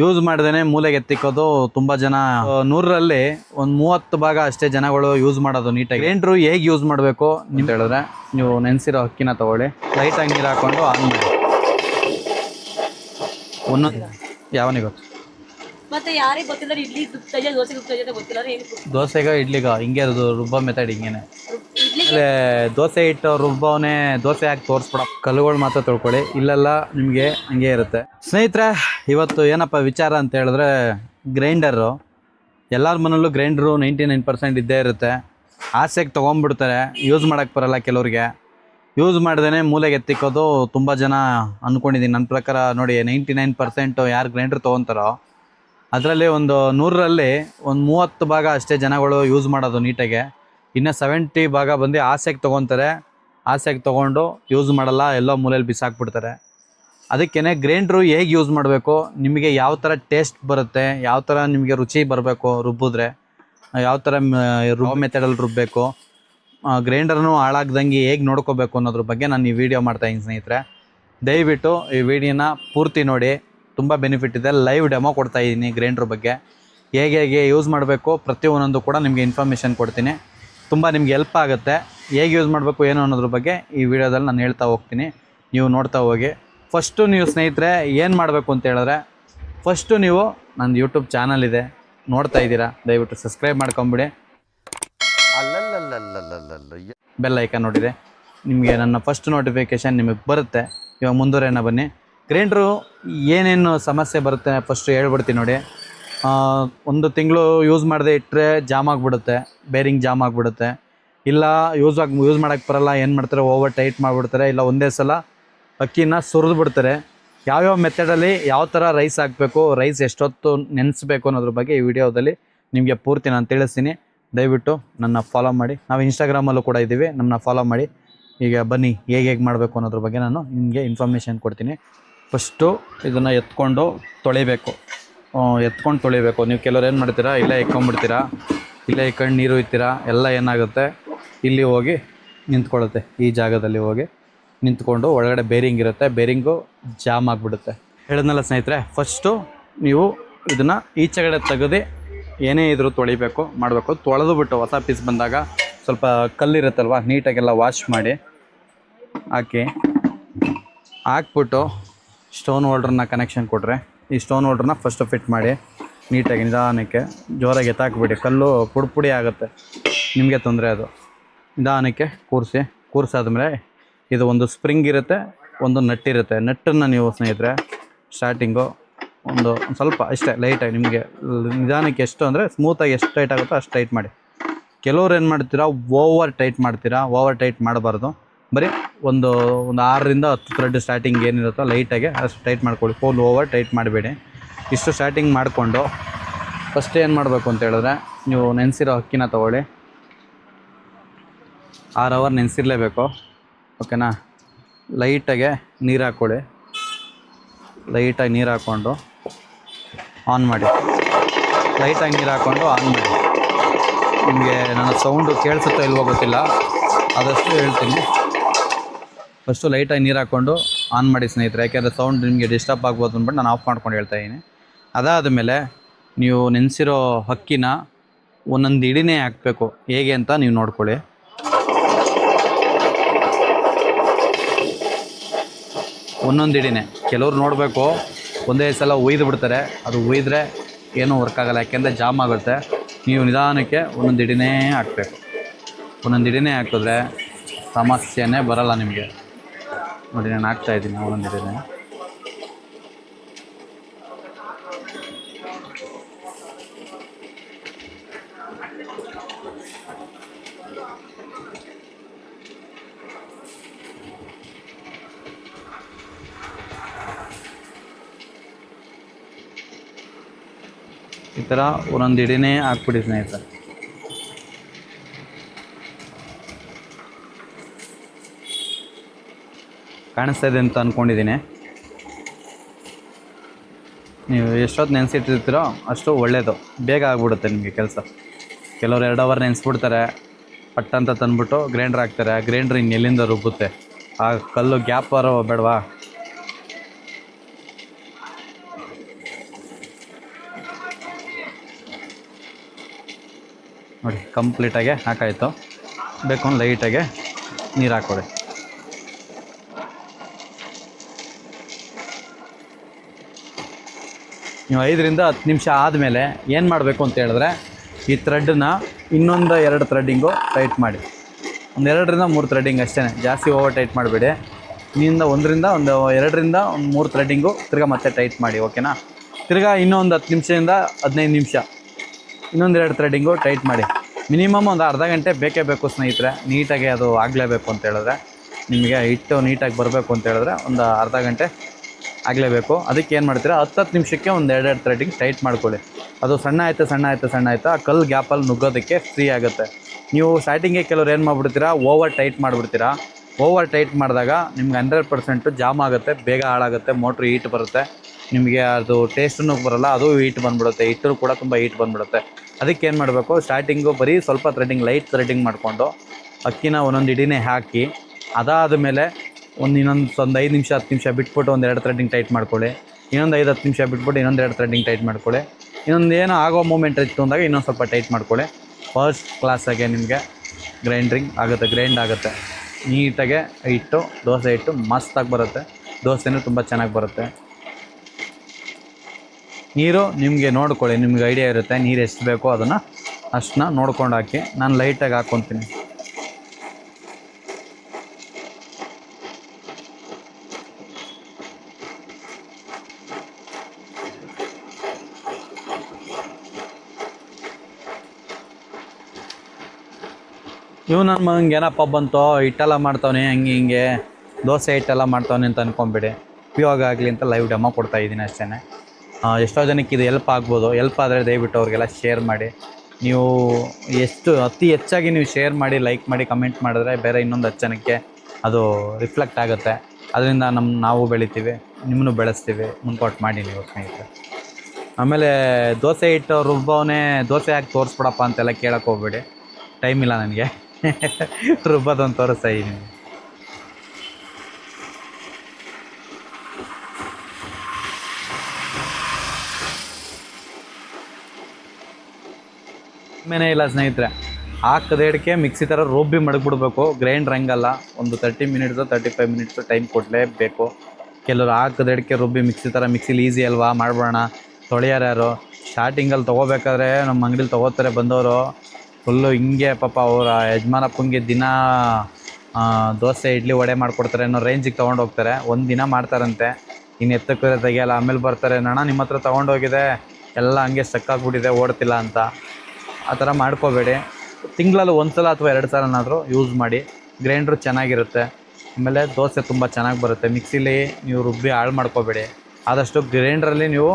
Use ಮಾಡ್ದೇನೆ ಮೂಲೆಗೆ ಎತ್ತಿಕ್ಕೋದು ತುಂಬ ಜನ. ನೂರರಲ್ಲಿ ಒಂದು ಮೂವತ್ತು ಭಾಗ ಅಷ್ಟೇ ಜನಗಳು ಯೂಸ್ ಮಾಡೋದು ನೀಟಾಗಿ. ಗ್ರೈಂಡ್ರು ಹೇಗೆ ಯೂಸ್ ಮಾಡಬೇಕು ನಿಮ್ ಹೇಳಿದ್ರೆ ನೀವು ನೆನೆಸಿರೋ ಅಕ್ಕಿನ ತಗೊಳ್ಳಿ. ಲೈಟಾಗಿ ನೀರು ಹಾಕೊಂಡು ಆನ್ ಮಾಡಿ. ಒಂದೊಂದು ಯಾವನಿಗೆ ಗೊತ್ತು? ಮತ್ತೆ ಯಾರಿಗೆ ಗೊತ್ತಿಲ್ಲ ಇಡ್ಲಿ ಇದೆ ದೋಸೆ ಇದೆ ಗೊತ್ತಿಲ್ಲ ಏನು ದೋಸೆಗ ಇಡ್ಲಿಗ? ಹಿಂಗೆ ಅದು ರುಬ್ಬೋ ಮೆಥಡ್ ಹಿಂಗೇನೆ. ಆಮೇಲೆ ದೋಸೆ ಹಿಟ್ಟು ರುಬ್ಬವನೇ ದೋಸೆ ಹಾಕಿ ತೋರಿಸ್ಬಿಡ ಕಲ್ಲುಗಳು ಮಾತ್ರ ತೊಳ್ಕೊಳ್ಳಿ. ಇಲ್ಲೆಲ್ಲ ನಿಮಗೆ ಹಂಗೆ ಇರುತ್ತೆ. ಸ್ನೇಹಿತರೆ ಇವತ್ತು ಏನಪ್ಪ ವಿಚಾರ ಅಂತ ಹೇಳಿದ್ರೆ ಗ್ರೈಂಡರು. ಎಲ್ಲರ ಮನೇಲೂ ಗ್ರೈಂಡರು ನೈಂಟಿ ನೈನ್ ಪರ್ಸೆಂಟ್ ಇದ್ದೇ ಇರುತ್ತೆ. ಆಸೆಗೆ ತೊಗೊಂಡ್ಬಿಡ್ತಾರೆ ಯೂಸ್ ಮಾಡೋಕ್ಕೆ ಬರಲ್ಲ ಕೆಲವ್ರಿಗೆ. ಯೂಸ್ ಮಾಡ್ದೇ ಮೂಲೆಗೆ ಎತ್ತಿಕ್ಕೋದು ತುಂಬ ಜನ ಅಂದ್ಕೊಂಡಿದ್ದೀನಿ ನನ್ನ ಪ್ರಕಾರ ನೋಡಿ ನೈಂಟಿ ನೈನ್ ಪರ್ಸೆಂಟು ಯಾರು ಗ್ರೈಂಡ್ರ್ ತೊಗೊತಾರೋ ಅದರಲ್ಲಿ ಒಂದು ನೂರರಲ್ಲಿ ಒಂದು ಮೂವತ್ತು ಭಾಗ ಅಷ್ಟೇ ಜನಗಳು ಯೂಸ್ ಮಾಡೋದು ನೀಟಾಗೆ. ಇನ್ನು ಸೆವೆಂಟಿ ಭಾಗ ಬಂದು ಆಸೆಗೆ ತೊಗೊತಾರೆ. ಆಸೆಗೆ ತೊಗೊಂಡು ಯೂಸ್ ಮಾಡಲ್ಲ, ಎಲ್ಲೋ ಮೂಲೆಯಲ್ಲಿ ಬಿಸಾಕ್ಬಿಡ್ತಾರೆ. ಅದಕ್ಕೇ ಗ್ರೈಂಡ್ರು ಹೇಗೆ ಯೂಸ್ ಮಾಡಬೇಕು, ನಿಮಗೆ ಯಾವ ಥರ ಟೇಸ್ಟ್ ಬರುತ್ತೆ, ಯಾವ ಥರ ನಿಮಗೆ ರುಚಿ ಬರಬೇಕು ರುಬ್ಬಿದ್ರೆ, ಯಾವ ಥರ ರೋ ಮೆಥಡಲ್ಲಿ ರುಬ್ಬಬೇಕು ಗ್ರೈಂಡರ್ನು ಹಾಳಾಗ್ದಂಗೆ ಹೇಗೆ ನೋಡ್ಕೋಬೇಕು ಅನ್ನೋದ್ರ ಬಗ್ಗೆ ನಾನು ಈ ವಿಡಿಯೋ ಮಾಡ್ತಾಯಿದ್ದೀನಿ ಸ್ನೇಹಿತರೆ. ದಯವಿಟ್ಟು ಈ ವಿಡಿಯೋನ ಪೂರ್ತಿ ನೋಡಿ. ತುಂಬ ಬೆನಿಫಿಟ್ ಇದೆ. ಲೈವ್ ಡೆಮೋ ಕೊಡ್ತಾ ಇದ್ದೀನಿ ಗ್ರೈಂಡ್ರ್ ಬಗ್ಗೆ. ಹೇಗೆ ಹೇಗೆ ಯೂಸ್ ಮಾಡಬೇಕು ಪ್ರತಿಯೊಂದೊಂದು ಕೂಡ ನಿಮಗೆ ಇನ್ಫಾರ್ಮೇಷನ್ ಕೊಡ್ತೀನಿ. ತುಂಬ ನಿಮ್ಗೆ ಹೆಲ್ಪ್ ಆಗುತ್ತೆ. ಹೇಗೆ ಯೂಸ್ ಮಾಡಬೇಕು, ಏನು ಅನ್ನೋದ್ರ ಬಗ್ಗೆ ಈ ವಿಡಿಯೋದಲ್ಲಿ ನಾನು ಹೇಳ್ತಾ ಹೋಗ್ತೀನಿ. ನೀವು ನೋಡ್ತಾ ಹೋಗಿ. ಫಸ್ಟು ನೀವು ಸ್ನೇಹಿತರೆ, ಏನು ಮಾಡಬೇಕು ಅಂತ ಹೇಳಿದ್ರೆ ಫಸ್ಟು ನೀವು ನಂದು ಯೂಟ್ಯೂಬ್ ಚಾನಲ್ ಇದೆ. ನೋಡ್ತಾ ಇದ್ದೀರಾ? ದಯವಿಟ್ಟು ಸಬ್ಸ್ಕ್ರೈಬ್ ಮಾಡ್ಕೊಂಬಿಡಿ. ಬೆಲ್ ಐಕಾನ್ ನೋಡಿದೆ. ನಿಮಗೆ ನನ್ನ ಫಸ್ಟ್ ನೋಟಿಫಿಕೇಷನ್ ನಿಮಗೆ ಬರುತ್ತೆ. ಇವಾಗ ಮುಂದುವರೆಯೋಣ ಬನ್ನಿ. ಗ್ರೈಂಡ್ರು ಏನೇನು ಸಮಸ್ಯೆ ಬರುತ್ತೆ ಫಸ್ಟು ಹೇಳ್ಬಿಡ್ತೀನಿ ನೋಡಿ. ಒಂದು ತಿಂಗಳು ಯೂಸ್ ಮಾಡದೆ ಇಟ್ಟರೆ ಜಾಮ್ ಆಗಿಬಿಡುತ್ತೆ ಬೇರಿಂಗ್ ಜಾಮ್ ಆಗಿಬಿಡುತ್ತೆ. ಇಲ್ಲ ಯೂಸ್ ಆಗಿ ಯೂಸ್ ಮಾಡೋಕ್ಕೆ ಬರಲ್ಲ, ಏನು ಮಾಡ್ತಾರೆ ಓವರ್ ಟೈಟ್ ಮಾಡಿಬಿಡ್ತಾರೆ, ಇಲ್ಲ ಒಂದೇ ಸಲ ಅಕ್ಕಿನ ಸುರಿದು ಬಿಡ್ತಾರೆ. ಯಾವ್ಯಾವ ಮೆಥಡಲ್ಲಿ ಯಾವ ಥರ ರೈಸ್ ಹಾಕಬೇಕು ರೈಸ್ ಎಷ್ಟೊತ್ತು ನೆನೆಸ್ಬೇಕು ಅನ್ನೋದ್ರ ಬಗ್ಗೆ ಈ ವಿಡಿಯೋದಲ್ಲಿ ನಿಮಗೆ ಪೂರ್ತಿ ನಾನು ತಿಳಿಸ್ತೀನಿ. ದಯವಿಟ್ಟು ನನ್ನ ಫಾಲೋ ಮಾಡಿ. ನಾವು ಇನ್ಸ್ಟಾಗ್ರಾಮಲ್ಲೂ ಕೂಡ ಇದ್ದೀವಿ ನಮ್ಮನ್ನ ಫಾಲೋ ಮಾಡಿ. ಈಗ ಬನ್ನಿ, ಹೇಗೆ ಹೇಗೆ ಮಾಡಬೇಕು ಅನ್ನೋದ್ರ ಬಗ್ಗೆ ನಾನು ನಿಮಗೆ ಇನ್ಫಾರ್ಮೇಷನ್ ಕೊಡ್ತೀನಿ. ಫಸ್ಟು ಇದನ್ನು ಎತ್ಕೊಂಡು ತೊಳಿಬೇಕು. ಎತ್ಕೊಂಡು ತೊಳಿಬೇಕು. ನೀವು ಕೆಲವ್ರು ಏನು ಮಾಡ್ತೀರಾ, ಇಲ್ಲೇ ಇಕ್ಕೊಂಬಿಡ್ತೀರಾ ಇಲ್ಲೇ ಇಕ್ಕೊಂಡು ನೀರು ಇತ್ತೀರಾ ಎಲ್ಲ ಏನಾಗುತ್ತೆ, ಇಲ್ಲಿ ಹೋಗಿ ನಿಂತ್ಕೊಳ್ಳುತ್ತೆ. ಈ ಜಾಗದಲ್ಲಿ ಹೋಗಿ ನಿಂತ್ಕೊಂಡು ಒಳಗಡೆ ಬೇರಿಂಗ್ ಇರುತ್ತೆ. ಬೇರಿಂಗು ಜಾಮ್ ಆಗಿಬಿಡುತ್ತೆ. ಹೇಳಿದ್ನಲ್ಲ ಸ್ನೇಹಿತರೆ, ಫಸ್ಟು ನೀವು ಇದನ್ನು ಈಚೆಗಡೆ ತೆಗೆದು ಏನೇ ಇದ್ರೂ ತೊಳಿಬೇಕು, ಮಾಡಬೇಕು. ತೊಳೆದು ಬಿಟ್ಟು ಹೊಸ ಪೀಸ್ ಬಂದಾಗ ಸ್ವಲ್ಪ ಕಲ್ಲಿರುತ್ತಲ್ವ, ನೀಟಾಗೆಲ್ಲ ವಾಶ್ ಮಾಡಿ ಹಾಕಿ ಹಾಕ್ಬಿಟ್ಟು ಸ್ಟೋನ್ ಹೋಲ್ಡ್ರನ್ನ ಕನೆಕ್ಷನ್ ಕೊಟ್ಟರೆ ಈ ಸ್ಟೋನ್ ಹೋಲ್ಡ್ರನ್ನ ಫಸ್ಟ್ ಫಿಟ್ ಮಾಡಿ ನೀಟಾಗಿ ನಿಧಾನಕ್ಕೆ ಜೋರಾಗಿ ಎತ್ತಾಕ್ಬಿಡಿ. ಕಲ್ಲು ಪುಡಿ ಪುಡಿ ಆಗುತ್ತೆ. ನಿಮಗೆ ತೊಂದರೆ ಅದು. ನಿಧಾನಕ್ಕೆ ಕೂರಿಸಿ. ಕೂರಿಸಾದ್ಮೇಲೆ ಇದು ಒಂದು ಸ್ಪ್ರಿಂಗ್ ಇರುತ್ತೆ, ಒಂದು ನಟ್ ಇರುತ್ತೆ. ನಟ್ಟನ್ನು ನೀವು ಸ್ನೇಹಿತರೆ ಸ್ಟಾರ್ಟಿಂಗು ಒಂದು ಸ್ವಲ್ಪ ಅಷ್ಟೇ ಲೈಟಾಗಿ ನಿಮಗೆ ನಿಧಾನಕ್ಕೆ ಎಷ್ಟು ಅಂದರೆ ಸ್ಮೂತಾಗಿ ಎಷ್ಟು ಟೈಟ್ ಆಗುತ್ತೋ ಅಷ್ಟು ಟೈಟ್ ಮಾಡಿ. ಕೆಲವ್ರು ಏನು ಮಾಡ್ತೀರಾ ಓವರ್ ಟೈಟ್ ಮಾಡ್ತೀರಾ ಓವರ್ ಟೈಟ್ ಮಾಡಬಾರ್ದು. ಬರೀ ಒಂದು ಒಂದು ಆರರಿಂದ ಹತ್ತು ಥ್ರೆಡ್ ಸ್ಟಾರ್ಟಿಂಗ್ ಏನಿರುತ್ತೋ ಲೈಟಾಗಿ ಅಷ್ಟು ಟೈಟ್ ಮಾಡ್ಕೊಳ್ಳಿ. ಫೋಲ್ ಓವರ್ ಟೈಟ್ ಮಾಡಬೇಡಿ. ಇಷ್ಟು ಸ್ಟಾರ್ಟಿಂಗ್ ಮಾಡಿಕೊಂಡು ಫಸ್ಟ್ ಏನು ಮಾಡಬೇಕು ಅಂತ ಹೇಳಿದ್ರೆ ನೀವು ನೆನೆಸಿರೋ ಅಕ್ಕಿನ ತೊಗೊಳ್ಳಿ. ಆರು ಅವರ್ ನೆನೆಸಿರ್ಲೇಬೇಕು. ಓಕೆನಾ ಲೈಟಾಗೆ ನೀರು ಹಾಕ್ಕೊಳ್ಳಿ. ಲೈಟಾಗಿ ನೀರು ಹಾಕ್ಕೊಂಡು ಆನ್ ಮಾಡಿ. ಲೈಟಾಗಿ ನೀರು ಹಾಕ್ಕೊಂಡು ಆನ್ ಮಾಡಿ. ನಿಮಗೆ ನನ್ನ ಸೌಂಡು ಕೇಳಿಸುತ್ತೋ ಇಲ್ವೋ ಗೊತ್ತಿಲ್ಲ. ಆದಷ್ಟು ಹೇಳ್ತೀನಿ. ಫಸ್ಟು ಲೈಟಾಗಿ ನೀರು ಹಾಕ್ಕೊಂಡು ಆನ್ ಮಾಡಿ ಸ್ನೇಹಿತರೆ, ಯಾಕೆಂದರೆ ಸೌಂಡ್ ನಿಮಗೆ ಡಿಸ್ಟರ್ಬ್ ಆಗ್ಬೋದು ಅಂದ್ಬಿಟ್ಟು ನಾನು ಆಫ್ ಮಾಡ್ಕೊಂಡು ಹೇಳ್ತಾ ಇದ್ದೀನಿ. ಅದಾದಮೇಲೆ ನೀವು ನೆನೆಸಿರೋ ಹಕ್ಕಿನ ಒಂದೊಂದು ಇಡಿನೇ ಹಾಕಬೇಕು. ಹೇಗೆ ಅಂತ ನೀವು ನೋಡ್ಕೊಳ್ಳಿ. ಒಂದೊಂದು ಇಡಿನೇ ಕೆಲವ್ರು ನೋಡಬೇಕು, ಒಂದೇ ಸಲ ಒಯ್ದು ಬಿಡ್ತಾರೆ. ಅದು ಒಯ್ದರೆ ಏನೂ ವರ್ಕ್ ಆಗಲ್ಲ, ಯಾಕೆಂದರೆ ಜಾಮ್ ಆಗುತ್ತೆ. ನೀವು ನಿಧಾನಕ್ಕೆ ಒಂದೊಂದು ಇಡಿನೇ ಹಾಕಬೇಕು. ಒಂದೊಂದು ಇಡಿನೇ ಹಾಕಿದ್ರೆ ಸಮಸ್ಯೆನೇ ಬರಲ್ಲ ನಿಮಗೆ. ನೋಡಿ ನಾನು ಹಾಕ್ತಾ ಇದ್ದೀನಿ ಒಂದೊಂದು ಈ ಥರ ಒಂದೊಂದು ಇಡೀನೇ ಹಾಕ್ಬಿಡಿ ಸ್ನೇಹಿತರೆ. ಕಾಣಿಸ್ತಾ ಇದೆ ಅಂತ ಅಂದ್ಕೊಂಡಿದ್ದೀನಿ ನೀವು ಎಷ್ಟೊತ್ತು ನೆನೆಸಿಟ್ಟಿರ್ತೀರೋ ಅಷ್ಟು ಒಳ್ಳೆಯದು ಬೇಗ ಆಗ್ಬಿಡುತ್ತೆ ನಿಮಗೆ ಕೆಲಸ. ಕೆಲವರು ಎರಡು ಅವರ್ ನೆನೆಸ್ಬಿಡ್ತಾರೆ, ಪಟ್ ಅಂತ ತಂದ್ಬಿಟ್ಟು ಗ್ರೈಂಡ್ರ್ ಹಾಕ್ತಾರೆ. ಆ ಗ್ರೈಂಡ್ರ್ ಇನ್ನೆಲ್ಲಿಂದ ರುಬ್ಬುತ್ತೆ? ಆ ಕಲ್ಲು ಗ್ಯಾಪ್ ಬರೋ ಬೇಡವಾ? ನೋಡಿ ಕಂಪ್ಲೀಟಾಗೆ ಹಾಕಾಯಿತು. ಬೇಕು ಲೈಟಾಗೆ ನೀರು ಹಾಕೊಳ್ಳಿ ನೀವು ಐದರಿಂದ ಹತ್ತು ನಿಮಿಷ ಆದಮೇಲೆ ಏನು ಮಾಡಬೇಕು ಅಂತ ಹೇಳಿದ್ರೆ ಈ ಥ್ರೆಡ್ನ ಇನ್ನೊಂದು ಎರಡು ಥ್ರೆಡ್ಡಿಂಗು ಟೈಟ್ ಮಾಡಿ. ಒಂದು ಎರಡರಿಂದ ಮೂರು ಥ್ರೆಡ್ಡಿಂಗ್ ಅಷ್ಟೇ, ಜಾಸ್ತಿ ಓವರ್ ಟೈಟ್ ಮಾಡಬೇಡಿ. ಇನ್ನಿಂದ ಒಂದರಿಂದ ಒಂದು ಎರಡರಿಂದ ಒಂದು ಮೂರು ಥ್ರೆಡ್ಡಿಂಗು ತಿರ್ಗಾ ಮತ್ತೆ ಟೈಟ್ ಮಾಡಿ ಓಕೆನಾ ತಿರ್ಗಾ ಇನ್ನೊಂದು ಹತ್ತು ನಿಮಿಷದಿಂದ ಹದಿನೈದು ನಿಮಿಷ. ಇನ್ನೊಂದು ಎರಡು ಥ್ರೆಡ್ಡಿಂಗು ಟೈಟ್ ಮಾಡಿ. ಮಿನಿಮಮ್ ಒಂದು ಅರ್ಧ ಗಂಟೆ ಬೇಕೇ ಬೇಕು ಸ್ನೇಹಿತರೆ, ನೀಟಾಗಿ ಅದು ಆಗಲೇಬೇಕು ಅಂತ ಹೇಳಿದ್ರೆ. ನಿಮಗೆ ಹಿಟ್ಟು ನೀಟಾಗಿ ಬರಬೇಕು ಅಂತ ಹೇಳಿದ್ರೆ ಒಂದು ಅರ್ಧ ಗಂಟೆ ಆಗಲೇಬೇಕು. ಅದಕ್ಕೆ ಏನು ಮಾಡ್ತೀರಾ ಹತ್ತು ಹತ್ತು ನಿಮಿಷಕ್ಕೆ ಒಂದು ಎರಡೆರಡು ಥ್ರೆಡ್ಡಿಂಗ್ ಟೈಟ್ ಮಾಡ್ಕೊಳ್ಳಿ. ಅದು ಸಣ್ಣ ಆಯಿತು ಸಣ್ಣ ಆಯಿತು, ಸಣ್ಣ ಆಯ್ತು, ಆ ಕಲ್ಲು ಗ್ಯಾಪಲ್ಲಿ ನುಗ್ಗೋದಕ್ಕೆ ಫ್ರೀ ಆಗುತ್ತೆ. ನೀವು ಸ್ಟಾರ್ಟಿಂಗೇ ಕೆಲವ್ರು ಏನು ಮಾಡಿಬಿಡ್ತೀರಾ ಓವರ್ ಟೈಟ್ ಮಾಡಿಬಿಡ್ತೀರಾ. ಓವರ್ ಟೈಟ್ ಮಾಡಿದಾಗ ನಿಮ್ಗೆ ಹಂಡ್ರೆಡ್ ಪರ್ಸೆಂಟು ಜಾಮ್ ಆಗುತ್ತೆ, ಬೇಗ ಹಾಳಾಗುತ್ತೆ ಮೋಟ್ರ್ ಹೀಟ್ ಬರುತ್ತೆ. ನಿಮಗೆ ಅದು ಟೇಸ್ಟೂ ಬರಲ್ಲ, ಅದು ಹೀಟ್ ಬಂದ್ಬಿಡುತ್ತೆ. ಹಿಟ್ಟು ಕೂಡ ತುಂಬ ಹೀಟ್ ಬಂದ್ಬಿಡುತ್ತೆ. ಅದಕ್ಕೆ ಏನು ಮಾಡಬೇಕು ಸ್ಟಾರ್ಟಿಂಗು ಬರೀ ಸ್ವಲ್ಪ ಥ್ರೆಡಿಂಗ್ ಲೈಟ್ ಥ್ರೆಡಿಂಗ್ ಮಾಡಿಕೊಂಡು, ಅಕ್ಕಿನ ಒಂದೊಂದು ಹಿಡಿನೇ ಹಾಕಿ ಅದಾದ ಮೇಲೆ ಒಂದು ಇನ್ನೊಂದು ಒಂದು ಐದು ನಿಮಿಷ, ಹತ್ತು ನಿಮಿಷ ಬಿಟ್ಬಿಟ್ಟು ಒಂದು ಎರಡು ಥ್ರೆಡ್ಡಿಂಗ್ ಟೈಟ್ ಮಾಡ್ಕೊಳ್ಳಿ. ಇನ್ನೊಂದು ಐದು, ಹತ್ತು ನಿಮಿಷ ಬಿಟ್ಬಿಟ್ಟು ಇನ್ನೊಂದು ಎರಡು ಥ್ರೆಡ್ಡಿಂಗ್ ಟೈಟ್ ಮಾಡ್ಕೊಳ್ಳಿ. ಇನ್ನೊಂದು ಏನೋ ಆಗೋ ಮೂಮೆಂಟ್ ಇತ್ತು ಅಂದಾಗ ಇನ್ನೊಂದು ಸ್ವಲ್ಪ ಟೈಟ್ ಮಾಡ್ಕೊಳ್ಳಿ. ಫಸ್ಟ್ ಕ್ಲಾಸಾಗೆ ನಿಮಗೆ ಗ್ರೈಂಡ್ರಿಂಗ್ ಆಗುತ್ತೆ ಗ್ರೈಂಡ್ ಆಗುತ್ತೆ. ನೀಟಾಗೆ ಹಿಟ್ಟು, ದೋಸೆ ಹಿಟ್ಟು ಮಸ್ತಾಗಿ ಬರುತ್ತೆ. ದೋಸೆನೂ ತುಂಬ ಚೆನ್ನಾಗಿ ಬರುತ್ತೆ. ನೀರು ನಿಮಗೆ ನೋಡ್ಕೊಳ್ಳಿ, ನಿಮ್ಗೆ ಐಡಿಯಾ ಇರುತ್ತೆ, ನೀರು ಎಷ್ಟು ಬೇಕೋ ಅದನ್ನು ಅಷ್ಟನ್ನ ನೋಡ್ಕೊಂಡು ಹಾಕಿ. ನಾನು ಲೈಟಾಗಿ ಹಾಕ್ಕೊತೀನಿ ಇವ್ ನನ್ನ ಮಗಂಗೆ ಏನಪ್ಪ ಬಂತೋ, ಹಿಟ್ಟೆಲ್ಲ ಮಾಡ್ತಾವನೆ, ಹಂಗೆ ಹಿಂಗೆ, ದೋಸೆ ಹಿಟ್ಟೆಲ್ಲ ಮಾಡ್ತಾವನೆ ಅಂತ ಅನ್ಕೊಂಬಿಡಿ. ಉಪಯೋಗ ಆಗಲಿ ಅಂತ ಲೈವ್ ಡೆಮೋ ಕೊಡ್ತಾ ಇದ್ದೀನಿ ಅಷ್ಟೇ ಎಷ್ಟೋ ಜನಕ್ಕೆ ಇದು ಎಲ್ಪ್ ಆಗ್ಬೋದು. ಎಲ್ಪ್ ಆದರೆ ದಯವಿಟ್ಟು ಅವ್ರಿಗೆಲ್ಲ ಶೇರ್ ಮಾಡಿ. ನೀವು ಎಷ್ಟು, ಅತಿ ಹೆಚ್ಚಾಗಿ ನೀವು ಶೇರ್ ಮಾಡಿ ಲೈಕ್ ಮಾಡಿ ಕಮೆಂಟ್ ಮಾಡಿದ್ರೆ ಬೇರೆ ಇನ್ನೊಂದು ಹತ್ತು ಜನಕ್ಕೆ ಅದು ರಿಫ್ಲೆಕ್ಟ್ ಆಗುತ್ತೆ. ಅದರಿಂದ ನಮ್ಮ ನಾವು ಬೆಳಿತೀವಿ ನಿಮ್ಮನ್ನು ಬೆಳೆಸ್ತೀವಿ ಮುಂದ್ಕೊಟ್ಟು ಮಾಡಿ ನೀವು ಸ್ನೇಹಿತರೆ. ಆಮೇಲೆ ದೋಸೆ ಹಿಟ್ಟು ರುಬ್ಬವನೇ ದೋಸೆ ಹಾಕಿ ತೋರಿಸ್ಬಿಡಪ್ಪ ಅಂತೆಲ್ಲ ಕೇಳೋಕ್ಕೆ ಹೋಗ್ಬೇಡಿ. ಟೈಮ್ ಇಲ್ಲ ನನಗೆ. ರುಬ್ಬೋದೊಂದು ತೋರಿಸ್ತಾ ಇದ್ದೀನಿ ಮೇನೆ ಇಲ್ಲ ಸ್ನೇಹಿತರೆ ಹಾಕದೇಡ್ಕೆ ಮಿಕ್ಸಿ ಥರ ರುಬ್ಬಿ ಮಡಗ್ಬಿಡ್ಬೇಕು. ಗ್ರೈಂಡ್ರ್ ಹಂಗಲ್ಲ. ಒಂದು thirty minutes thirty five minutes time ಕೊಡಲೇಬೇಕು. ಕೆಲವರು ಹಾಕದೇಡ್ಕೆ ರುಬ್ಬಿ ಮಿಕ್ಸಿ ಥರ ಮಿಕ್ಸಿಲಿ ಈಸಿ ಅಲ್ವಾ? ಮಾಡ್ಬೋಣ ತೊಳೆಯಾರ್ಯಾರು ಸ್ಟಾರ್ಟಿಂಗಲ್ಲಿ ತೊಗೋಬೇಕಾದ್ರೆ ನಮ್ಮ ಅಂಗಡಿಲಿ ತೊಗೋತಾರೆ ಬಂದವರು. ಫುಲ್ಲು ಹಿಂಗೆ ಪಾಪ ಅವರ ಯಜಮಾನಪ್ಪಂಗೆ ದಿನ ದೋಸೆ, ಇಡ್ಲಿ, ವಡೆ ಮಾಡಿಕೊಡ್ತಾರೆ ಅನ್ನೋ ರೇಂಜಿಗೆ ತೊಗೊಂಡು ಹೋಗ್ತಾರೆ. ಒಂದು ದಿನ ಮಾಡ್ತಾರಂತೆ. ಇನ್ನು ಎತ್ತಕ್ಕೆ ತೆಗಿಯಲ್ಲ ಆಮೇಲೆ ಬರ್ತಾರೆ. ನಣ ನಿಮ್ಮ ಹತ್ರ ತೊಗೊಂಡೋಗಿದೆ ಎಲ್ಲ ಹಂಗೆ ಸಕ್ಕಾಗ್ಬಿಟ್ಟಿದೆ ಓಡ್ತಿಲ್ಲ ಅಂತ. ಆ ಥರ ಮಾಡ್ಕೋಬೇಡಿ. ತಿಂಗಳಲ್ಲಿ ಒಂದು ಸಲ ಅಥವಾ ಎರಡು ಸಲನಾದರೂ ಯೂಸ್ ಮಾಡಿ. ಗ್ರೈಂಡ್ರು ಚೆನ್ನಾಗಿರುತ್ತೆ. ಆಮೇಲೆ ದೋಸೆ ತುಂಬ ಚೆನ್ನಾಗಿ ಬರುತ್ತೆ. ಮಿಕ್ಸಿಲಿ ನೀವು ರುಬ್ಬಿ ಹಾಳು ಮಾಡ್ಕೋಬೇಡಿ. ಆದಷ್ಟು ಗ್ರೈಂಡ್ರಲ್ಲಿ ನೀವು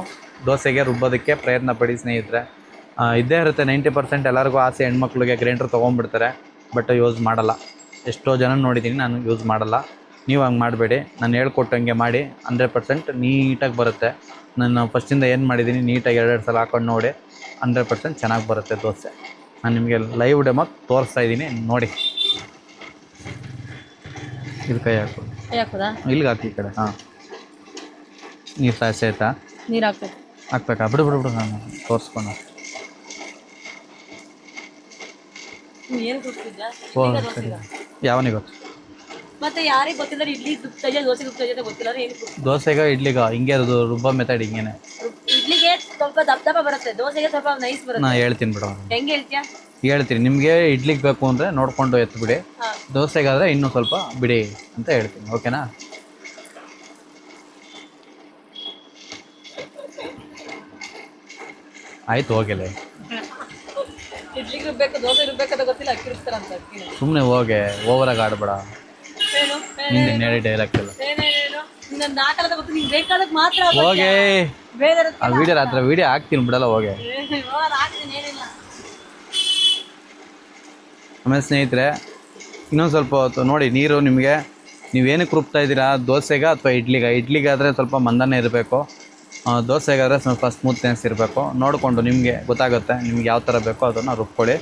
ದೋಸೆಗೆ ರುಬ್ಬೋದಕ್ಕೆ ಪ್ರಯತ್ನ ಪಡಿ ಸ್ನೇಹಿತರೆ. ಇದ್ದೇ ಇರುತ್ತೆ ನೈಂಟಿ ಪರ್ಸೆಂಟ್ ಎಲ್ಲರಿಗೂ ಆಸೆ ಹೆಣ್ಮಕ್ಳಿಗೆ ಗ್ರೈಂಡ್ರ್ ತೊಗೊಂಡ್ಬಿಡ್ತಾರೆ ಬಟ್ ಯೂಸ್ ಮಾಡಲ್ಲ. ಎಷ್ಟೋ ಜನ ನೋಡಿದ್ದೀನಿ ನಾನು ಯೂಸ್ ಮಾಡಲ್ಲ. ನೀವು ಹಂಗೆ ಮಾಡಬೇಡಿ. ನಾನು ಹೇಳ್ಕೊಟ್ಟಂಗೆ ಮಾಡಿ ಹಂಡ್ರೆಡ್ ಪರ್ಸೆಂಟ್ ನೀಟಾಗಿ ಬರುತ್ತೆ. ನಾನು ಫಸ್ಟಿಂದ ಏನು ಮಾಡಿದ್ದೀನಿ ನೀಟಾಗಿ ಎರಡೆರಡು ಸಲ ಹಾಕೊಂಡು ನೋಡಿ ಹಂಡ್ರೆಡ್ ಪರ್ಸೆಂಟ್ ಚೆನ್ನಾಗಿ ಬರುತ್ತೆ ದೋಸೆ. ನಾನು ನಿಮಗೆ ಲೈವ್ ಡೆಮೋ ತೋರಿಸ್ತಾ ಇದ್ದೀನಿ ನೋಡಿ. ಇದು ಕೈ ಹಾಕು. ಹಾಕೋದಾ? ಇಲ್ಲಿಗೆ ಹಾಕಿ ಈ ಕಡೆ ಹಾಂ. ನೀರು ಸಾಯಿಸಿ ಆಯ್ತಾ ನೀರು ಹಾಕ್ಬೇಕು. ಹಾಕ್ಬೇಕಾ? ಬಿಡು ಬಿಡು ಬಿಡು ನಾನು ತೋರಿಸ್ಕೊಂಡು ನೀವ್ ಏನು ಗೊತ್ತಿದ್ದ ಓ ಸರಿ. ಯಾವನಿಗೆ ಗೊತ್ತು? ಮತ್ತೆ ಯಾರಿಗೆ ಗೊತ್ತಿಲ್ಲ ಇಡ್ಲಿ ದುಪ್ತಾ ಇದೆಯಾ ದೋಸೆ ದುಪ್ತಾ ಇದೆಯಾ ಗೊತ್ತಿಲ್ಲ ಅಂದ್ರೆ ಏನು ದೋಸೆಗೆ ಇಡ್ಲಿಗ? ಹಿಂಗೆ ಅದು ರುಬ್ಬ ಮೆಥಡ್ ಹಿಂಗೇನೆ. ಇಡ್ಲಿಗೆ ಸ್ವಲ್ಪ ದಪ್ಪ ದಪ್ಪ ಬರುತ್ತೆ ದೋಸೆಗೆ ಸ್ವಲ್ಪ ನೈಸ್ ಬರುತ್ತೆ. ನಾ ಹೇಳ್ತೀನಿ ಬಿಡು. ಹೆಂಗೆ ಹೇಳ್ತೀಯಾ? ಹೇಳ್ತೀನಿ ನಿಮಗೆ ಇಡ್ಲಿಗೆ ಬೇಕು ಅಂದರೆ ನೋಡಿಕೊಂಡು ಎತ್ತು ಬಿಡಿ. ದೋಸೆಗಾದ್ರೆ ಇನ್ನೂ ಸ್ವಲ್ಪ ಬಿಡಿ ಅಂತ ಹೇಳ್ತೀನಿ ಓಕೆನಾ? ಆಯ್ತು ಹೋಗಿಲ್ಲ ಹೋಗೆ ದೋಸೆ ಆಗಿ ಗೊತ್ತಿಲ್ಲ ಅಕ್ಕಿ. ಸುಮ್ಮನೆ ಹೋಗೆ ಓವರಾಗಿ ಆಡ್ಬೇಡ. ಏನು? ನೇಡಿ ಡೈಲಾಗ್ ಏನೇನೇನು ನಿನ್ನ ನಾಟಕದ ಗೊತ್ತು ನಿಂಗೆ ಬೇಕಾದಾಗ ಮಾತ್ರ ಹಾಕ್ಕೊಳ್ತೀಯ. ಹೋಗೆ. ಬೇರೆ ಆ ವಿಡಿಯೋ ರಾತ್ರಿ ವಿಡಿಯೋ ಹಾಕ್ತೀನಿ ಬಿಡಲ್ಲ ಹೋಗೆ. ಹಾಕ್ತೀನಿ ಏನಿಲ್ಲ. ಆಮೇಲೆ ಸ್ನೇಹಿತರೆ ಇನ್ನೊಂದು ಸ್ವಲ್ಪ ಹೊತ್ತು ನೋಡಿ ನೀರು ನಿಮಗೆ. ನೀವೇನಕ್ಕೆ ರುಬ್ತಾ ಇದ್ದೀರಾ? ದೋಸೆಗ ಅಥವಾ ಇಡ್ಲಿಗೆ? ಇಡ್ಲಿಗಾದರೆ ಸ್ವಲ್ಪ ಮಂದನೇ ಇರಬೇಕು. ದೋಸೆಗಾದರೆ ಸ್ವಲ್ಪ ಸ್ಮೂತ್ನೆಸ್ ಇರಬೇಕು. ನೋಡಿಕೊಂಡು ನಿಮಗೆ ಗೊತ್ತಾಗುತ್ತೆ ನಿಮ್ಗೆ ಯಾವ ಥರ ಬೇಕೋ ಅದನ್ನು ರುಬ್ಕೊಳ್ಳಿ.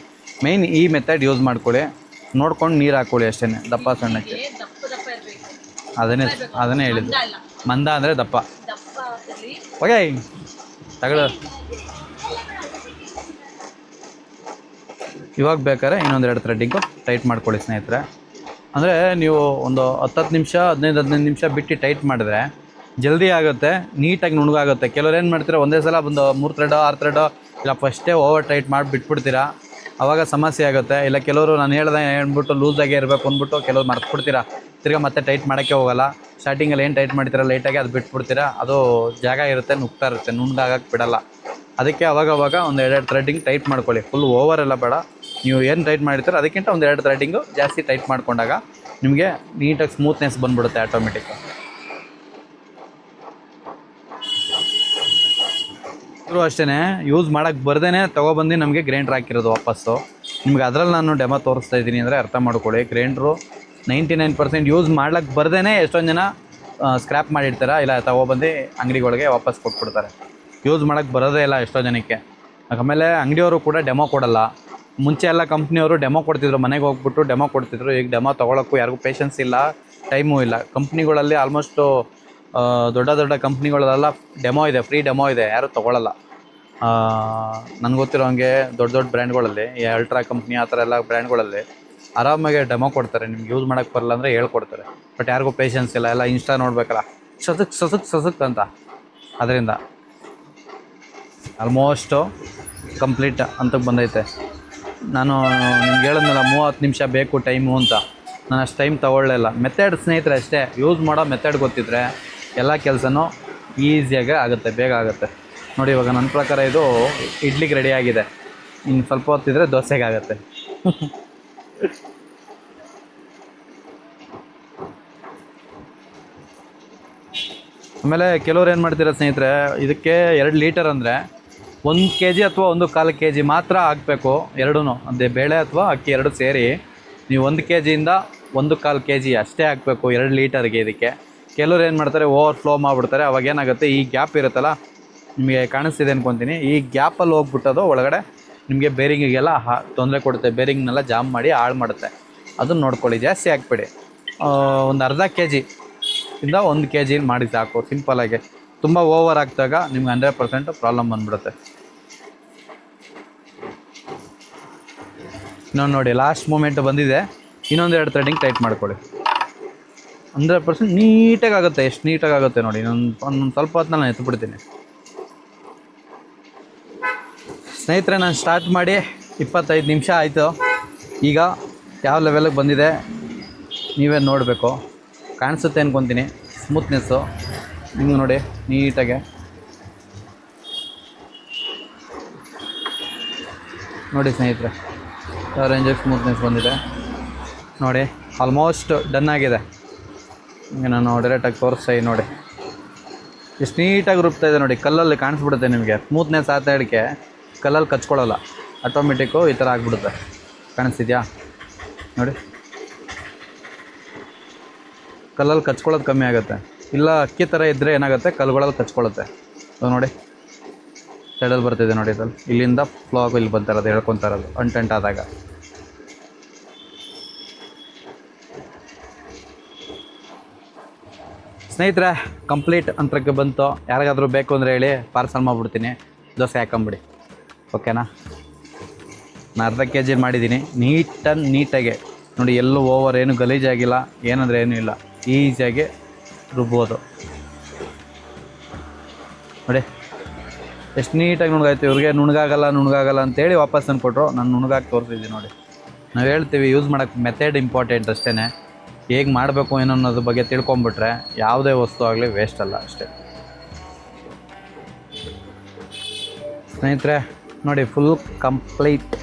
ಮೇಯ್ನ್ ಈ ಮೆಥಡ್ ಯೂಸ್ ಮಾಡ್ಕೊಳ್ಳಿ. ನೋಡ್ಕೊಂಡು ನೀರು ಹಾಕ್ಕೊಳ್ಳಿ ಅಷ್ಟೇ ದಪ್ಪ ಸಣ್ಣಕ್ಕೆ. ಅದನ್ನೇ ಅದನ್ನೇ ಹೇಳಿದ್ದು. ಮಂದ ಅಂದರೆ ದಪ್ಪ. ಓಕೆ ತಗಳು ಇವಾಗ ಬೇಕಾದ್ರೆ ಇನ್ನೊಂದು ಎರಡು ಥ್ರೆಡ್ಡಿಂಗು ಟೈಟ್ ಮಾಡ್ಕೊಳ್ಳಿ ಸ್ನೇಹಿತರೆ. ಅಂದರೆ ನೀವು ಒಂದು ಹತ್ತು ನಿಮಿಷ, ಹದಿನೈದು ಹದಿನೈದು ನಿಮಿಷ ಬಿಟ್ಟು ಟೈಟ್ ಮಾಡಿದ್ರೆ ಜಲ್ದಿ ಆಗುತ್ತೆ, ನೀಟಾಗಿ ನುಣಗಾಗುತ್ತೆ. ಕೆಲವ್ರು ಏನು ಮಾಡ್ತೀರಾ, ಒಂದೇ ಸಲ ಒಂದು ಮೂರು ಥ್ರೆಡೋ ಆರು ಥ್ರೆಡೋ ಇಲ್ಲ ಫಸ್ಟೇ ಓವರ್ ಟೈಟ್ ಮಾಡಿ ಬಿಟ್ಬಿಡ್ತೀರಾ? ಅವಾಗ ಸಮಸ್ಯೆ ಆಗುತ್ತೆ. ಇಲ್ಲ ಕೆಲವರು ನಾನು ಹೇಳ್ದೆ, ಹೇಳ್ಬಿಟ್ಟು ಲೂಸಾಗೇ ಇರಬೇಕು ಅಂದ್ಬಿಟ್ಟು ಕೆಲವ್ರು ಮರ್ತ್ಬಿಡ್ತೀರಾ? ತಿರ್ಗಿ ಮತ್ತೆ ಟೈಟ್ ಮಾಡೋಕ್ಕೆ ಹೋಗಲ್ಲ. ಸ್ಟಾರ್ಟಿಂಗಲ್ಲಿ ಏನು ಟೈಟ್ ಮಾಡ್ತೀರಾ ಲೈಟಾಗಿ ಅದು ಬಿಟ್ಬಿಡ್ತೀರಾ? ಅದು ಜಾಗ ಇರುತ್ತೆ, ನುಗ್ತಾ ಇರುತ್ತೆ ನುಣ್ಣಗಾಗಕ್ಕೆ ಬಿಡಲ್ಲ. ಅದಕ್ಕೆ ಅವಾಗ ಅವಾಗ ಒಂದು ಎರಡೆರಡು ಥ್ರೆಡ್ಡಿಂಗ್ ಟೈಟ್ ಮಾಡ್ಕೊಳ್ಳಿ. ಫುಲ್ ಓವರ್ ಎಲ್ಲ ಬೇಡ. ನೀವು ಏನು ಟೈಟ್ ಮಾಡಿರ್ತೀರೋ, ಅದಕ್ಕಿಂತ ಒಂದು ಎರಡು ಥ್ರೆಡ್ಡಿಂಗು ಜಾಸ್ತಿ ಟೈಟ್ ಮಾಡಿಕೊಂಡಾಗ ನಿಮಗೆ ನೀಟಾಗಿ ಸ್ಮೂತ್ನೆಸ್ ಬಂದ್ಬಿಡುತ್ತೆ ಆಟೋಮೆಟಿಕ್ ಇವರು ಅಷ್ಟೇ ಯೂಸ್ ಮಾಡೋಕ್ಕೆ ಬರ್ದೇ ತೊಗೊಬಂದು ನಮಗೆ ಗ್ರೈಂಡ್ರ್ ಹಾಕಿರೋದು ವಾಪಸ್ಸು. ನಿಮ್ಗೆ ಅದರಲ್ಲಿ ನಾನು ಡೆಮೋ ತೋರಿಸ್ತಾ ಇದ್ದೀನಿ ಅಂದರೆ ಅರ್ಥ ಮಾಡ್ಕೊಳ್ಳಿ. Grinder ninety nine percent use ಮಾಡ್ಲಿಕ್ಕೆ ಬರ್ದೇ ಎಷ್ಟೊಂದು ಜನ ಸ್ಕ್ರ್ಯಾಪ್ ಮಾಡಿರ್ತಾರೆ, ಇಲ್ಲ ತೊಗೊಬಂದು ಅಂಗಡಿಗಳಿಗೆ ವಾಪಸ್ ಕೊಟ್ಬಿಡ್ತಾರೆ. ಯೂಸ್ ಮಾಡೋಕ್ಕೆ ಬರೋದೇ ಇಲ್ಲ ಎಷ್ಟೋ ಜನಕ್ಕೆ. ಆಮೇಲೆ ಅಂಗಡಿಯವರು ಕೂಡ ಡೆಮೋ ಕೊಡಲ್ಲ. ಮುಂಚೆ ಎಲ್ಲ ಕಂಪ್ನಿಯವರು ಡೆಮೋ ಕೊಡ್ತಿದ್ರು, ಮನೆಗೆ ಹೋಗ್ಬಿಟ್ಟು ಡೆಮೋ ಕೊಡ್ತಿದ್ರು. ಈಗ ಡೆಮೋ ತೊಗೊಳಕ್ಕೂ ಯಾರಿಗೂ ಪೇಷನ್ಸ್ ಇಲ್ಲ ಟೈಮೂ ಇಲ್ಲ. ಕಂಪ್ನಿಗಳಲ್ಲಿ ಆಲ್ಮೋಸ್ಟು ದೊಡ್ಡ ದೊಡ್ಡ ಕಂಪ್ನಿಗಳಲ್ಲೆಲ್ಲ ಡೆಮೋ ಇದೆ, ಫ್ರೀ ಡೆಮೋ ಇದೆ, ಯಾರೂ ತೊಗೊಳಲ್ಲ. ನನಗೆ ಗೊತ್ತಿರೋ ಹಂಗೆ ದೊಡ್ಡ ದೊಡ್ಡ ಬ್ರ್ಯಾಂಡ್ಗಳಲ್ಲಿ, ಈ ಅಲ್ಟ್ರಾ ಕಂಪ್ನಿ ಆ ಥರ ಎಲ್ಲ ಬ್ರ್ಯಾಂಡ್ಗಳಲ್ಲಿ ಆರಾಮಾಗಿ ಡೆಮೋ ಕೊಡ್ತಾರೆ, ನಿಮ್ಗೆ ಯೂಸ್ ಮಾಡೋಕ್ಕೆ ಬರಲ್ಲ ಅಂದರೆ ಹೇಳ್ಕೊಡ್ತಾರೆ. ಬಟ್ ಯಾರಿಗೂ ಪೇಷನ್ಸ್ ಇಲ್ಲ, ಎಲ್ಲ ಇನ್ಸ್ಟಾ ನೋಡ್ಬೇಕಲ್ಲ, ಸಸಕ್ ಸಸಕ್ ಸಸಕ್ ಅಂತ. ಅದರಿಂದ ಆಲ್ಮೋಸ್ಟು ಕಂಪ್ಲೀಟ್ ಅಂತಕ್ಕೆ ಬಂದೈತೆ. ನಾನು ನಿಮ್ಗೆ ಹೇಳಿದ್ನಲ್ಲ, ಮೂವತ್ತು ನಿಮಿಷ ಬೇಕು ಟೈಮು ಅಂತ. ನಾನು ಅಷ್ಟು ಟೈಮ್ ತೊಗೊಳ್ಳಿಲ್ಲ ಮೆಥಡ್ ಸ್ನೇಹಿತರೆ ಅಷ್ಟೇ ಯೂಸ್ ಮಾಡೋ ಮೆಥಡ್ ಗೊತ್ತಿದ್ರೆ ಎಲ್ಲ ಕೆಲಸನೂ ಈಸಿಯಾಗಿ ಆಗುತ್ತೆ, ಬೇಗ ಆಗುತ್ತೆ. ನೋಡಿ, ಇವಾಗ ನನ್ನ ಪ್ರಕಾರ ಇದು ಇಡ್ಲಿಗೆ ರೆಡಿಯಾಗಿದೆ ಇನ್ನು ಸ್ವಲ್ಪ ಹೊತ್ತಿದ್ರೆ ದೋಸೆಗೆ ಆಗುತ್ತೆ. ಆಮೇಲೆ ಕೆಲವ್ರು ಏನು ಮಾಡ್ತೀರಾ ಸ್ನೇಹಿತರೆ, ಇದಕ್ಕೆ ಎರಡು ಲೀಟರ್ ಅಂದರೆ ಒಂದು ಕೆ ಜಿ ಅಥವಾ ಒಂದು ಕಾಲು ಕೆ ಜಿ ಮಾತ್ರ ಹಾಕಬೇಕು ಎರಡೂ ಅದೇ ಬೇಳೆ ಅಥವಾ ಅಕ್ಕಿ ಎರಡು ಸೇರಿ. ನೀವು ಒಂದು ಕೆ ಜಿಯಿಂದ ಒಂದು ಕಾಲು ಕೆ ಜಿ ಅಷ್ಟೇ ಹಾಕಬೇಕು ಎರಡು ಲೀಟರ್ಗೆ ಇದಕ್ಕೆ. ಕೆಲವ್ರು ಏನು ಮಾಡ್ತಾರೆ ಓವರ್ ಫ್ಲೋ ಮಾಡಿಬಿಡ್ತಾರೆ. ಅವಾಗ ಏನಾಗುತ್ತೆ, ಈ ಗ್ಯಾಪ್ ಇರುತ್ತಲ್ಲ, ನಿಮಗೆ ಕಾಣಿಸ್ತಿದೆ ಅನ್ಕೊತೀನಿ. ಈ ಗ್ಯಾಪಲ್ಲಿ ಹೋಗ್ಬಿಟ್ಟದು ಒಳಗಡೆ ನಿಮಗೆ ಬೇರಿಂಗಿಗೆಲ್ಲ ಹಾ, ತೊಂದರೆ ಕೊಡುತ್ತೆ. ಬೇರಿಂಗ್ನೆಲ್ಲ ಜಾಮ್ ಮಾಡಿ ಹಾಳು ಮಾಡುತ್ತೆ. ಅದನ್ನು ನೋಡ್ಕೊಳ್ಳಿ, ಜಾಸ್ತಿ ಹಾಕ್ಬೇಡಿ ಒಂದು ಅರ್ಧ ಕೆ ಜಿ ಇಂದ ಒಂದು ಕೆ ಜಿ ಮಾಡಿ ಸಾಕು ಸಿಂಪಲಾಗಿ ತುಂಬ ಓವರ್ ಆಗ್ತಾಗ ನಿಮ್ಗೆ ಹಂಡ್ರೆಡ್ ಪರ್ಸೆಂಟ್ ಪ್ರಾಬ್ಲಮ್ ಬಂದ್ಬಿಡುತ್ತೆ. ಇನ್ನೊಂದು ನೋಡಿ ಲಾಸ್ಟ್ ಮೂಮೆಂಟ್ ಬಂದಿದೆ. ಇನ್ನೊಂದು ಎರಡು ಥ್ರೆಡಿಂಗ್ ಟೈಟ್ ಮಾಡ್ಕೊಳ್ಳಿ. ಹಂಡ್ರೆಡ್ ಪರ್ಸೆಂಟ್ ನೀಟಾಗಿ ಆಗುತ್ತೆ ಎಷ್ಟು ನೀಟಾಗಿ ಆಗುತ್ತೆ ನೋಡಿ, ಇನ್ನೊಂದು ಒಂದು ಸ್ವಲ್ಪ ಹೊತ್ತು ನಾನು ಎತ್ಬಿಡ್ತೀನಿ. ಸ್ನೇಹಿತರೆ, ನಾನು ಸ್ಟಾರ್ಟ್ ಮಾಡಿ ಇಪ್ಪತ್ತೈದು ನಿಮಿಷ ಆಯಿತು. ಈಗ ಯಾವ ಲೆವೆಲಿಗೆ ಬಂದಿದೆ ನೀವೇ ನೋಡಬೇಕು. ಕಾಣಿಸುತ್ತೆ ಅನ್ಕೊತೀನಿ ಸ್ಮೂತ್ನೆಸ್ಸು ನಿಮ್ಗೆ ನೋಡಿ, ನೀಟಾಗೆ. ನೋಡಿ ಸ್ನೇಹಿತರೆ, ಯಾವ ರೇಂಜಲ್ಲಿ ಸ್ಮೂತ್ನೆಸ್ ಬಂದಿದೆ. ನೋಡಿ ಆಲ್ಮೋಸ್ಟ್ ಡನ್ ಆಗಿದೆ. ಈಗ ನಾನು ಡೈರೆಕ್ಟಾಗಿ ತೋರಿಸ್ತಾ ನೋಡಿ. ಎಷ್ಟು ನೀಟಾಗಿ ರುಬ್ತಾ ಇದೆ ನೋಡಿ. ಕಲ್ಲಲ್ಲಿ ಕಾಣಿಸ್ಬಿಡುತ್ತೆ ನಿಮಗೆ. ಸ್ಮೂತ್ನೆಸ್ ಆತಾಡಕ್ಕೆ ಕಲ್ಲಲ್ಲಿ ಕಚ್ಕೊಳ್ಳಲ್ಲ. ಆಟೋಮೆಟಿಕ್ಕು ಈ ಥರ ಆಗ್ಬಿಡುತ್ತೆ. ಕಾಣಿಸ್ತಿದ್ಯಾ? ನೋಡಿ. ಕಲ್ಲಲ್ಲಿ ಕಚ್ಕೊಳ್ಳೋದು ಕಮ್ಮಿ ಆಗುತ್ತೆ. ಇಲ್ಲ ಅಕ್ಕಿ ಥರ ಇದ್ದರೆ ಏನಾಗುತ್ತೆ? ಕಲ್ಲುಗಳಲ್ಲಿ ಕಚ್ಕೊಳ್ಳುತ್ತೆ. ನೋಡಿ. ಸೈಡಲ್ಲಿ ಬರ್ತಿದೆ ನೋಡಿ ಇದಲ್ಲಿ ಇಲ್ಲಿಂದ ಫ್ಲಾಗ್ ಇಲ್ಲಿ ಬರ್ತಾ ಇರೋದು, ಹೇಳ್ಕೊತಾ ಇರೋದು. ಅಂಟೆಂಟ್ ಆದಾಗ. ಸ್ನೇಹಿತರೆ ಕಂಪ್ಲೀಟ್ ಅಂತರಕ್ಕೆ ಬಂತು. ಯಾರಿಗಾದರೂ ಬೇಕು ಅಂದರೆ ಹೇಳಿ ಪಾರ್ಸಲ್ ಮಾಡಿಬಿಡ್ತೀನಿ. ದೋಸೆ ಹಾಕೊಂಬಿಡಿ. ಓಕೆನಾ ನಾನು ಅರ್ಧ ಕೆ ಜಿ ಮಾಡಿದ್ದೀನಿ. ನೀಟನ್ನು ನೀಟಾಗೆ. ನೋಡಿ, ಎಲ್ಲೂ ಓವರ್ ಏನು ಗಲೀಜಾಗಿಲ್ಲ. ಏನಂದರೆ ಏನೂ ಇಲ್ಲ. ಈಸಿಯಾಗಿ ರುಬ್ಬೋದು. ನೋಡಿ, ಎಷ್ಟು ನೀಟಾಗಿ ನುಣಗಾಯ್ತು. ಇವ್ರಿಗೆ ನುಣಗಾಗಲ್ಲ ನುಣಗಾಗಲ್ಲ ಅಂತೇಳಿ ವಾಪಸ್ ತಂದು ಕೊಟ್ಟರು ನಾನು ನುಣ್ಗಾಗಿ ತೋರಿಸಿದ್ದೀನಿ ನೋಡಿ. ನಾವು ಹೇಳ್ತೀವಿ ಯೂಸ್ ಮಾಡೋಕ್ಕೆ ಮೆಥಡ್ ಇಂಪಾರ್ಟೆಂಟ್ ಅಷ್ಟೇ ಹೇಗೆ ಮಾಡಬೇಕು ಏನೋ ಅನ್ನೋದ್ರ ಬಗ್ಗೆ ತಿಳ್ಕೊಂಬಿಟ್ರೆ ಯಾವುದೇ ವಸ್ತು ಆಗಲಿ ವೇಸ್ಟ್ ಅಲ್ಲ ಅಷ್ಟೇ. ಸ್ನೇಹಿತರೆ, ನೋಡಿ ಫುಲ್ ಕಂಪ್ಲೀಟ್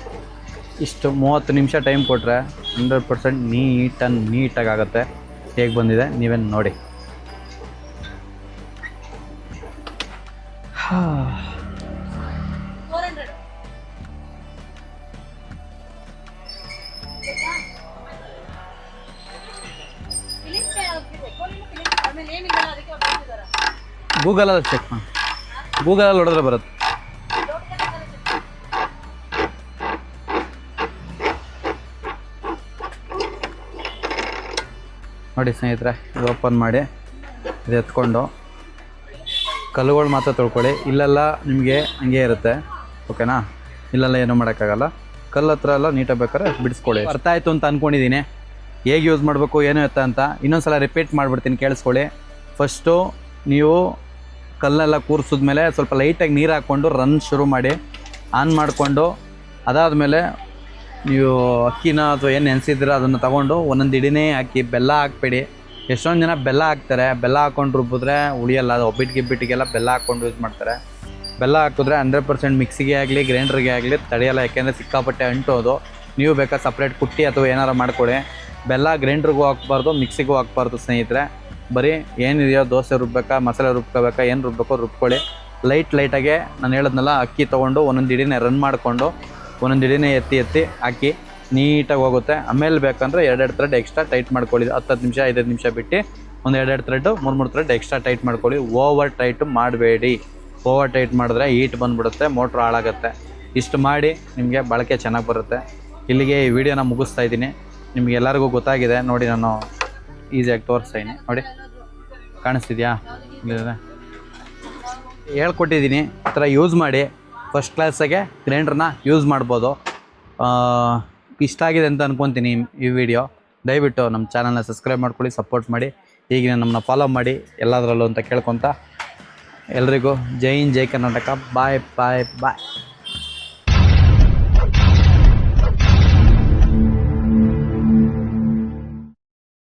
ಇಷ್ಟು ಮೂವತ್ತು ನಿಮಿಷ ಟೈಮ್ ಕೊಟ್ಟರೆ ಹಂಡ್ರೆಡ್ ಪರ್ಸೆಂಟ್ ನೀಟನ್ನು ನೀಟಾಗಿ ಆಗುತ್ತೆ. ಹೇಗೆ ಬಂದಿದೆ ನೀವೇನು ನೋಡಿ. ಫೋರ್ ಗೂಗಲಲ್ಲಿ ಚೆಕ್ ಮಾಡಿ. ಗೂಗಲಲ್ಲಿ ಹೊಡೆದ್ರೆ ಬರುತ್ತೆ. ನೋಡಿ ಸ್ನೇಹಿತರೆ, ಇದು ಓಪನ್ ಮಾಡಿ, ಇದು ಎತ್ಕೊಂಡು. ಕಲ್ಲುಗಳು ಮಾತ್ರ ತೊಳ್ಕೊಳ್ಳಿ. ಇಲ್ಲೆಲ್ಲ ನಿಮಗೆ ಹಂಗೆ ಇರುತ್ತೆ. ಓಕೆನಾ ಇಲ್ಲೆಲ್ಲ ಏನೂ ಮಾಡೋಕ್ಕಾಗಲ್ಲ. ಕಲ್ಲು ಹತ್ರ ಎಲ್ಲ ನೀಟಾಗಿ ಬೇಕಾದ್ರೆ ಬಿಡಿಸ್ಕೊಳ್ಳಿ. ಅರ್ಥ ಆಯಿತು ಅಂತ ಅಂದ್ಕೊಂಡಿದ್ದೀನಿ ಹೇಗೆ ಯೂಸ್ ಮಾಡಬೇಕು, ಏನು ಎತ್ತ ಅಂತ ಇನ್ನೊಂದು ಸಲ ರಿಪೀಟ್ ಮಾಡಿಬಿಡ್ತೀನಿ, ಕೇಳಿಸ್ಕೊಳ್ಳಿ. ಫಸ್ಟು ನೀವು ಕಲ್ಲೆಲ್ಲ ಕೂರಿಸಿದ್ಮೇಲೆ ಸ್ವಲ್ಪ ಲೈಟಾಗಿ ನೀರು ಹಾಕ್ಕೊಂಡು ರನ್ ಶುರು ಮಾಡಿ ಆನ್ ಮಾಡಿಕೊಂಡು, ಅದಾದಮೇಲೆ ನೀವು ಅಕ್ಕಿನ ಅಥವಾ ಏನು ನೆನೆಸಿದ್ರೆ ಅದನ್ನು ತಗೊಂಡು ಒಂದೊಂದು ಇಡಿನೇ ಹಾಕಿ, ಬೆಲ್ಲ ಹಾಕ್ಬೇಡಿ. ಎಷ್ಟೊಂದು ಜನ ಬೆಲ್ಲ ಹಾಕ್ತಾರೆ, ಬೆಲ್ಲ ಹಾಕ್ಕೊಂಡು ರುಬ್ಬಿದ್ರೆ ಉಳಿಯಲ್ಲ, ಅದು ಒಬ್ಬಿಟ್ಟು ಗಿಬ್ಬಿಟ್ಟಿಗೆಲ್ಲ ಬೆಲ್ಲ ಹಾಕ್ಕೊಂಡು ಯೂಸ್ ಮಾಡ್ತಾರೆ. ಬೆಲ್ಲ ಹಾಕಿದ್ರೆ ಹಂಡ್ರೆಡ್ ಪರ್ಸೆಂಟ್ ಮಿಕ್ಸಿಗೆ ಆಗಲಿ, ಗ್ರೈಂಡ್ರಿಗೆ ಆಗಲಿ ತಡೆಯಲ್ಲ, ಯಾಕೆಂದರೆ ಸಿಕ್ಕಾಪಟ್ಟೆ ಅಂಟೋದು. ನೀವು ಬೇಕಾದ್ರೆ ಸಪ್ರೇಟ್ ಕುಟ್ಟಿ ಅಥವಾ ಏನಾರು ಮಾಡಿಕೊಡಿ. ಬೆಲ್ಲ ಗ್ರೈಂಡ್ರಿಗೂ ಹಾಕ್ಬಾರ್ದು ಮಿಕ್ಸಿಗೂ ಹಾಕ್ಬಾರ್ದು ಸ್ನೇಹಿತರೆ. ಬರೀ ಏನಿದೆಯೋ ದೋಸೆ ರುಬ್ಬೇಕಾ, ಮಸಾಲೆ ರುಬ್ಕೋಬೇಕಾ, ಏನು ರುಬ್ಬೇಕೋ ರುಬ್ಕೊಳ್ಳಿ. ಲೈಟ್ ಲೈಟಾಗೆ ನಾನು ಹೇಳಿದ್ನಲ್ಲ, ಅಕ್ಕಿ ತೊಗೊಂಡು ಒಂದೊಂದು ಇಡೀನೆ ರನ್ ಮಾಡಿಕೊಂಡು ಒಂದೊಂದು ಇಡೀನೆ ಎತ್ತಿ ಎತ್ತಿ ಹಾಕಿ ನೀಟಾಗಿ ಹೋಗುತ್ತೆ. ಆಮೇಲೆ ಬೇಕಂದ್ರೆ ಎರಡೆರಡು ಥ್ರೆಡ್ ಎಕ್ಸ್ಟ್ರಾ ಟೈಟ್ ಮಾಡ್ಕೊಳ್ಳಿ. ಹತ್ತು ಹತ್ತು ನಿಮಿಷ ಐದೈದು ನಿಮಿಷ ಬಿಟ್ಟು ಒಂದು ಎರಡೆರಡು ಥ್ರೆಡ್ಡು ಮೂರು ಮೂರು ಥ್ರೆಡ್ ಎಕ್ಸ್ಟ್ರಾ ಟೈಟ್ ಮಾಡ್ಕೊಳ್ಳಿ. ಓವರ್ ಟೈಟು ಮಾಡಬೇಡಿ. ಓವರ್ ಟೈಟ್ ಮಾಡಿದ್ರೆ ಹೀಟ್ ಬಂದುಬಿಡುತ್ತೆ ಮೋಟ್ರ್ ಹಾಳಾಗುತ್ತೆ. ಇಷ್ಟು ಮಾಡಿ ನಿಮಗೆ ಬಳಕೆ ಚೆನ್ನಾಗಿ ಬರುತ್ತೆ. ಇಲ್ಲಿಗೆ ಈ ವಿಡಿಯೋನ ಮುಗಿಸ್ತಾ ಇದ್ದೀನಿ. ನಿಮಗೆಲ್ಲರಿಗೂ ಗೊತ್ತಾಗಿದೆ. ನೋಡಿ ನಾನು ಈಸಿಯಾಗಿ ತೋರಿಸ್ತಾ ಇದ್ದೀನಿ ನೋಡಿ, ಕಾಣಿಸ್ತಿದ್ಯಾ? ಹೇಳ್ಕೊಟ್ಟಿದ್ದೀನಿ ಈ ಥರ ಯೂಸ್ ಮಾಡಿ ಫಸ್ಟ್ ಕ್ಲಾಸಾಗೆ ಗ್ರೈಂಡ್ರನ್ನ ಯೂಸ್ ಮಾಡ್ಬೋದು. ಇಷ್ಟ ಆಗಿದೆ ಅಂತ ಅನ್ಕೊತೀನಿ ಈ ವಿಡಿಯೋ ದಯವಿಟ್ಟು ನಮ್ಮ ಚಾನಲ್ನ ಸಬ್ಸ್ಕ್ರೈಬ್ ಮಾಡ್ಕೊಳ್ಳಿ ಸಪೋರ್ಟ್ ಮಾಡಿ. ಈಗಿನ ನಮ್ಮನ್ನ ಫಾಲೋ ಮಾಡಿ, ಎಲ್ಲದರಲ್ಲೂ ಅಂತ ಕೇಳ್ಕೊತ. ಎಲ್ರಿಗೂ ಜೈ ಹಿಂದ್, ಜೈ ಕರ್ನಾಟಕ. ಬಾಯ್ ಬಾಯ್ ಬಾಯ್